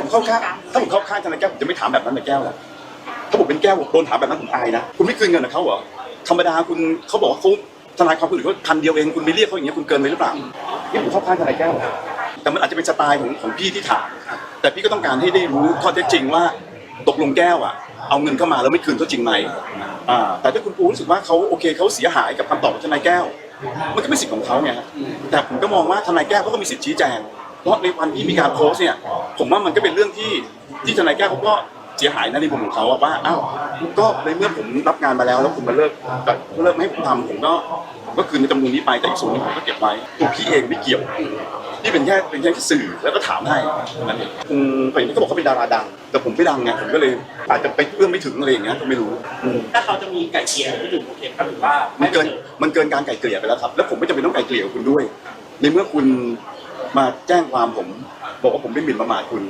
ผมเข้าข้างถ้าผมเข้าข้างทนายแก้วผมจะไม่ถามแบบนั้นนะแก้วหรอกถ้าผมเป็นแก้วผมโดนถามแบบนั้นผมอายนะคุณไม่คืนเงินกับเขาเหรอธรรมดาคุณเขาบอกว่าเขาทนายความคนอื่นเขาพันเดียวเองคุณไปเรียกเขาอย่างเงี้ยคุณเกินไปหรือเปล่านี่ผมเข้าข้างทนายแก้วแต่มันอาจจะเป็นสไตล์ของของพี่ที่ถามแต่พี่ก็ต้องการให้ได้รู้ข้อเท็จจริงว่าตกลงแก้วอะเอาเงินเข้ามาแล้วไม่คืนเขาจริงไหมอ่าแต่ถ้าคุณปูรู้สึกว่าเขาโอเคเขาเสียหายกับคำตอบของทนายแก้ว มันก็เป็นสิทธิ์ของเขาไงฮะแต่ผมก็มองว่าทนายแก้วเขาก็มีสิทธิ์ชี้แจงเพราะในวันที่มีการโพสเนี่ย ผมว่ามันก็เป็นเรื่องที่ที่ทนายแก้วเขาก็เสียหายนะในมุมของเขาอะว่าอ้าวก็ในเมื่อผมรับงานมาแล้วแล้วคุณมาเลิกแบบเลิกไม่ให้ผมทำผมก็ผมก็คืนในจำนวนนี้ไปแต่อีกส่วนหนึงผมก็เก็บไว้ตัวพี่เองไม่เกี่ยวพี่เป็นแค่เป็นแค่สื่อแล้วก็ถามให้นั่นเองคงไปนี่ก็บอกเขาเป็นดาราดัง แต่ผมไม่ดังไงผมก็เลยอาจจะไปเอื้อมไม่ถึงอะไรอย่างเงี้ยก็ไม่รู้อืม ถ้าเขาจะมีไก่เกลียร์ที่ถึงโอเคครับหรือว่ามันเกินมันเกินการไกล่เกลี่ยไปแล้วครับ แล้วผมไม่จำเป็นต้องไกล่เกลี่ยกับคุณด้วย ในเมื่อคุณ มาแจ้งความผมบอกว่าผมไม่หมิ่นประมาทคุณ